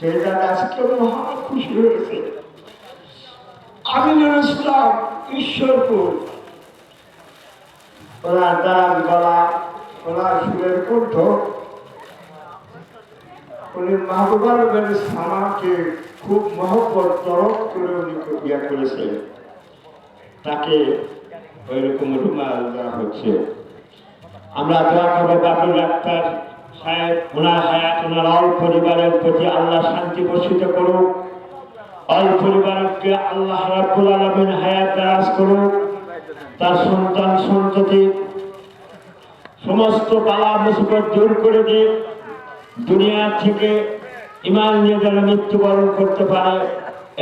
দাদা আজকে মহা খুশি হয়েছে। আমিনুল ইসলাম ঈশ্বরপুর। ওনার দাঁড়ান গলা ওনার সুরের কণ্ঠ। উনি মাহবুবার সামাকে খুব মহব্বত তরফ করে উনি ইয়া করেছেন। তাকে ওই রকম রুমাল দেওয়া হচ্ছে। আমরা দোয়া করব বাবুল ডাক্তার ওনার ওনার পরিবারের প্রতি আল্লাহ শান্তি পরিবারকে আল্লাহ হায়াত তার সন্তান সমস্ত বালা মুসিবত করে দিয়ে দুনিয়া থেকে ইমান নিয়ে যেন মৃত্যুবরণ করতে পারে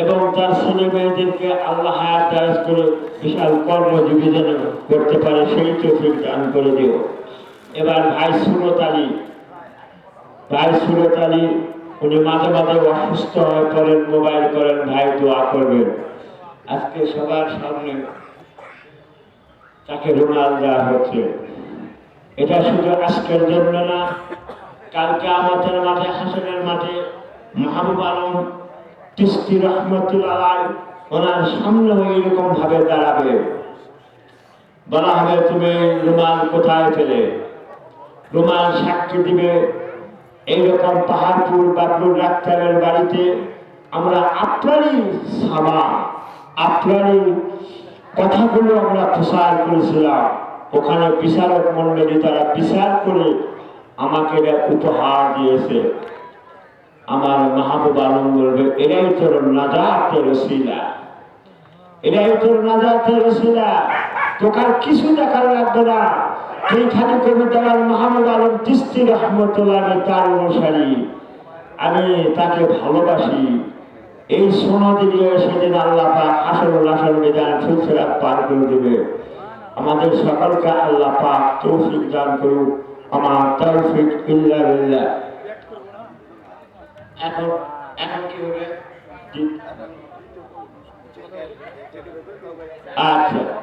এবং তার ছেলে মেয়েদেরকে আল্লাহ হায়াত দারাজ করে বিশাল কর্মজীবী যেন করতে পারে, সেই চোখের দান করে দিও। এবার ভাই সুরত ভাই সুরত আলী উনি মাঝে মাঝে অসুস্থ হয়ে পড়েন, মোবাইল করেন, ভাই দোয়া করবেন। আজকে সবার সামনে তাকে রুমাল দেওয়া হচ্ছে। এটা শুধু আজকের জন্য না, কালকে আমাদের মাঠে, হাসনের মাঠে মাহবুব আলম তিস্তি রহমতুল্লাহ ওনার সামনে এরকম ভাবে দাঁড়াবে। বলা হবে, তুমি রুমাল কোথায় পেলে? রুমাল সাক্ষী দিবে। এইরকম পাহাড়পুর বাবলুর ডাক্তারের বাড়িতে আমরা আপনারই সামা আপনারই কথাগুলো আমরা প্রসার করেছিলাম। ওখানে বিচারক মন্ডলী তারা বিচার করে আমাকে উপহার দিয়েছে। আমার মাহবুব আলম বলবে, এরাই তোর নাজাতের রসিলা এরাই তোর নাজাতের রসিলা তোকার কিছু দেখার লাগবে না। তুই খালি কবিতা মাহমুদ আলম তিস্তি রহমতুল্লাহ তার অনুসারী। আমি তাকে ভালোবাসি। এই সনদি দিয়ে সেদিন আল্লাহ পাক আসল আসল মেজান সুলসেরাত পার করে দেবে। আমাদের সকলকে আল্লাহ পাক তৌফিক দান করুক। আমার তৌফিক ইল্লা বিল্লাহ। এখন এখন কি হবে? আচ্ছা।